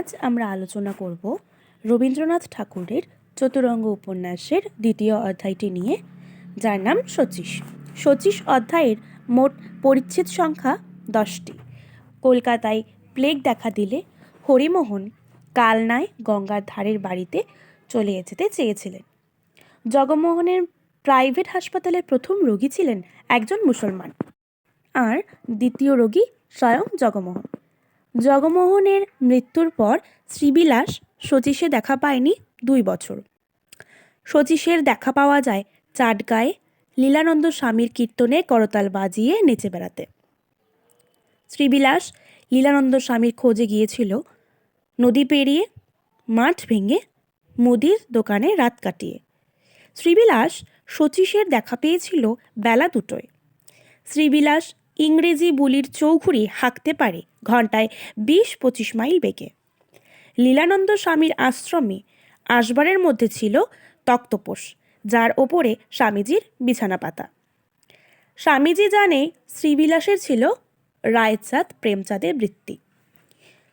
আজ আমরা আলোচনা করব রবীন্দ্রনাথ ঠাকুরের চতুরঙ্গ উপন্যাসের দ্বিতীয় অধ্যায়টি নিয়ে। যার নাম শচীশ শচীশ অধ্যায়ের মোট পরিচ্ছেদ সংখ্যা দশটি। কলকাতায় প্লেগ দেখা দিলে হরিমোহন কালনায় গঙ্গার ধারের বাড়িতে চলে যেতে চেয়েছিলেন। জগমোহনের প্রাইভেট হাসপাতালের প্রথম রোগী ছিলেন একজন মুসলমান। আর দ্বিতীয় রোগী স্বয়ং জগমোহন। জগমোহনের মৃত্যুর পর শ্রীবিলাস শচীশে দেখা পায়নি দুই বছর। শচীশের দেখা পাওয়া যায় চাটগায়ে লীলানন্দ স্বামীর কীর্তনে করতাল বাজিয়ে নেচে বেড়াতে। শ্রীবিলাস লীলানন্দ স্বামীর খোঁজে গিয়েছিল নদী পেরিয়ে মাঠ ভেঙে মুদির দোকানে রাত কাটিয়ে। শ্রীবিলাস শচীশের দেখা পেয়েছিল বেলা দুটোয়। শ্রীবিলাস ইংরেজি বুলির চৌঘুড়ি হাঁকতে পারে ঘন্টায় বিশ পঁচিশ মাইল বেগে। লীলানন্দ স্বামীর আশ্রমে আসবারের মধ্যে ছিল তক্তপোষ, যার ওপরে স্বামীজির বিছানা পাতা। স্বামীজি জানে শ্রীবিলাসের ছিল রায়চাঁদ প্রেমচাঁদের বৃত্তি।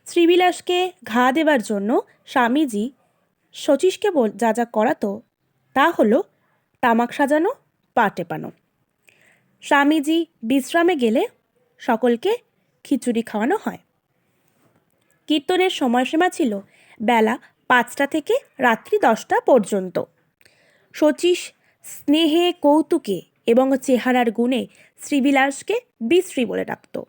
শ্রীবিলাসকে ঘা দেবার জন্য স্বামীজি শচীশকে যা যা করাতো তা হলো তামাক সাজানো, পা টেপানো। স্বামীজি বিশ্রামে গেলে সকলকে খিচুড়ি খাওয়ানো হয়। কীর্তনের সময়সীমা ছিল বেলা পাঁচটা থেকে রাত্রি দশটা পর্যন্ত। শচীশ স্নেহে কৌতুকে এবং চেহারার গুণে শ্রীবিলাসকে বিশ্রী বলে ডাকত।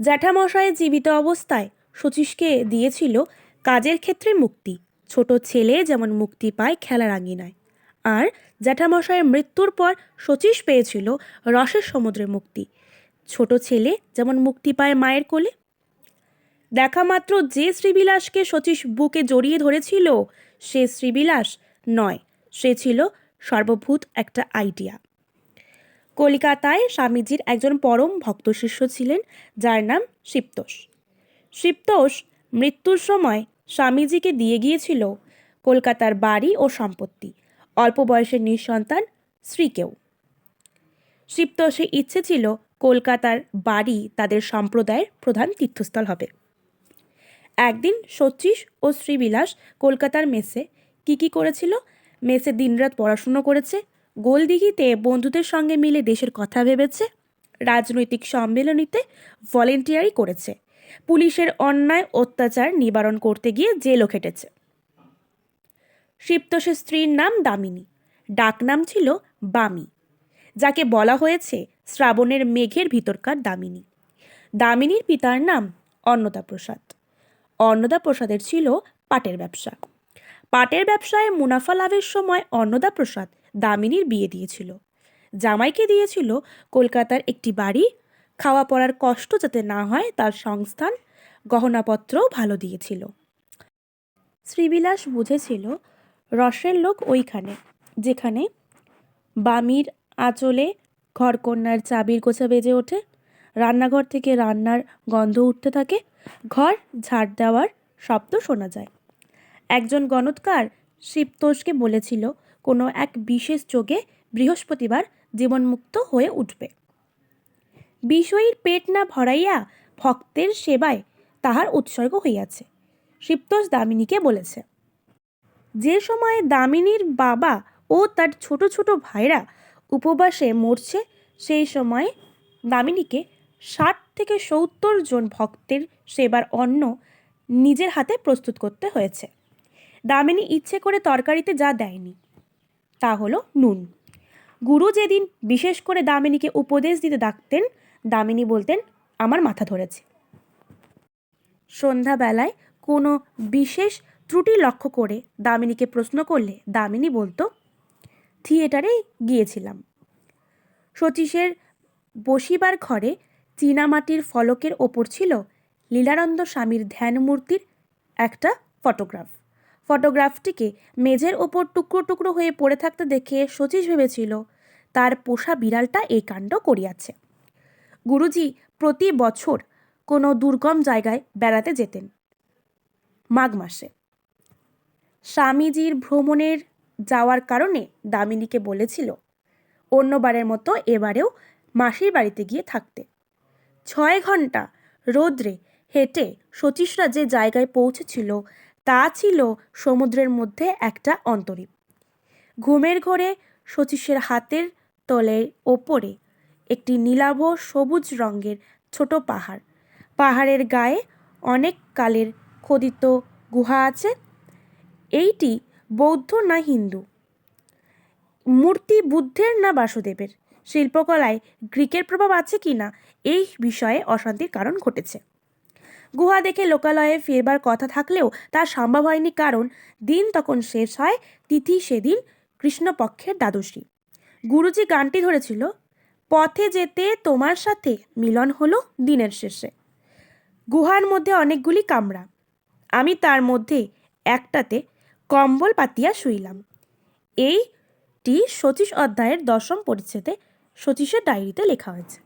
জ্যাঠামশাই জীবিত অবস্থায় শচীশকে দিয়েছিল কাজের ক্ষেত্রে মুক্তি। ছোট ছেলে যেমন মুক্তি পায় খেলার আঙিনায়। আর জ্যাঠামশাইয়ের মৃত্যুর পর শচীশ পেয়েছিল রসের সমুদ্রে মুক্তি। ছোট ছেলে যেমন মুক্তি পায় মায়ের কোলে। দেখা মাত্র যে শ্রীবিলাসকে শচীশ বুকে জড়িয়ে ধরেছিল, সে শ্রীবিলাস নয়, সে ছিল সর্বভূত একটা আইডিয়া কলিকাতায় স্বামীজির একজন পরম ভক্ত শিষ্য ছিলেন, যার নাম শিপ্তোষ। শিপ্তোষ মৃত্যুর সময় স্বামীজিকে দিয়ে গিয়েছিল কলকাতার বাড়ি ও সম্পত্তি। অল্প বয়সের নিঃসন্তান স্ত্রীকেও শিপ্তোষের ইচ্ছে ছিল কলকাতার বাড়ি তাদের সম্প্রদায়ের প্রধান তীর্থস্থল হবে। একদিন শচীশ ও শ্রীবিলাস কলকাতার মেসে কি কি করেছিল? মেসে দিনরাত পড়াশুনো করেছে, গোলদিঘিতে বন্ধুদের সঙ্গে মিলে দেশের কথা ভেবেছে, রাজনৈতিক সম্মেলনীতে ভলেন্টিয়ারি করেছে, পুলিশের অন্যায় অত্যাচার নিবারণ করতে গিয়ে জেলও খেটেছে। শিপ্তোষের স্ত্রীর নাম দামিনী। ডাকনাম ছিল বামি, যাকে বলা হয়েছে শ্রাবণের মেঘের ভিতরকার দামিনী। দামিনীর পিতার নাম অন্নদা প্রসাদ অন্নদা প্রসাদের ছিল পাটের ব্যবসা। পাটের ব্যবসায় মুনাফা লাভের সময় অন্নদা প্রসাদ দামিনীর বিয়ে দিয়েছিল। জামাইকে দিয়েছিল কলকাতার একটি বাড়ি। খাওয়া পড়ার কষ্ট যাতে না হয়, তার সংস্থান গহনাপত্রও ভালো দিয়েছিল। শ্রীবিলাস বুঝেছিল রসের লোক ওইখানে, যেখানে বামির আঁচলে ঘরকন্যার চাবির গোছা বেজে ওঠে, রান্নাঘর থেকে রান্নার গন্ধ উঠতে থাকে, ঘর ঝাড় দেওয়ার শব্দ শোনা যায়। একজন গণৎকার শিবতোষকে বলেছিল, কোনো এক বিশেষ যোগে বৃহস্পতিবার জীবনমুক্ত হয়ে উঠবে। বিষয়ীর পেট না ভরাইয়া ভক্তের সেবায় তাহার উৎসর্গ হইয়াছে। শিবতোষ দামিনীকে বলেছে যে সময়ে দামিনীর বাবা ও তার ছোট ছোট ভাইরা উপবাসে মরছে, সেই সময়ে দামিনীকে ষাট থেকে সত্তর জন ভক্তের সেবার অন্ন নিজের হাতে প্রস্তুত করতে হয়েছে। দামিনী ইচ্ছে করে তরকারিতে যা দেয়নি, তা হলো নুন। গুরু যেদিন বিশেষ করে দামিনীকে উপদেশ দিতে ডাকতেন, দামিনী বলতেন, আমার মাথা ধরেছে। সন্ধ্যাবেলায় কোনো বিশেষ ত্রুটি লক্ষ্য করে দামিনীকে প্রশ্ন করলে দামিনী বলতো, থিয়েটারে গিয়েছিলাম। শচীশের বসিবার ঘরে চীনামাটির ফলকের ওপর ছিল লীলানন্দ স্বামীর ধ্যানমূর্তির একটা ফটোগ্রাফ। ফটোগ্রাফটিকে মেঝের ওপর টুকরো টুকরো হয়ে পড়ে থাকতে দেখে শচীশ ভেবেছিল, তার পোষা বিড়ালটা এই কাণ্ড করিয়াছে। গুরুজি প্রতি বছর কোনো দুর্গম জায়গায় বেড়াতে যেতেন মাঘ মাসে। স্বামীজির ভ্রমণের যাওয়ার কারণে দামিনীকে বলেছিল, অন্যবারের মতো এবারেও মাসির বাড়িতে গিয়ে থাকতে। ছয় ঘণ্টা রোদ্রে হেঁটে শচীশরা যে জায়গায় পৌঁছেছিল, তা ছিল সমুদ্রের মধ্যে একটা অন্তরীপ। ঘুমের ঘোরে শচীশের হাতের তলের ওপরে একটি নীলাভ সবুজ রঙের ছোট পাহাড়। পাহাড়ের গায়ে অনেক কালের খোদিত গুহা আছে। এইটি বৌদ্ধ না হিন্দু? মূর্তি বুদ্ধের না বাসুদেবের? শিল্পকলায় গ্রিকের প্রভাব আছে কি না? এই বিষয়ে অশান্তির কারণ ঘটেছে। গুহা দেখে লোকালয়ে ফেরবার কথা থাকলেও তা সম্ভব হয়নি কারণ দিন তখন শেষ হয়, তিথি সেদিন কৃষ্ণপক্ষের দ্বাদশী। গুরুজি গানটি ধরেছিল, পথে যেতে তোমার সাথে মিলন হলো দিনের শেষে। গুহার মধ্যে অনেকগুলি কামরা। আমি তার মধ্যে একটাতে কম্বল পাতিয়া শুইলাম। এইটি সতীশ অধ্যায়ের দশম পরিচ্ছেদে শচীশের ডায়েরিতে লেখা হয়েছে।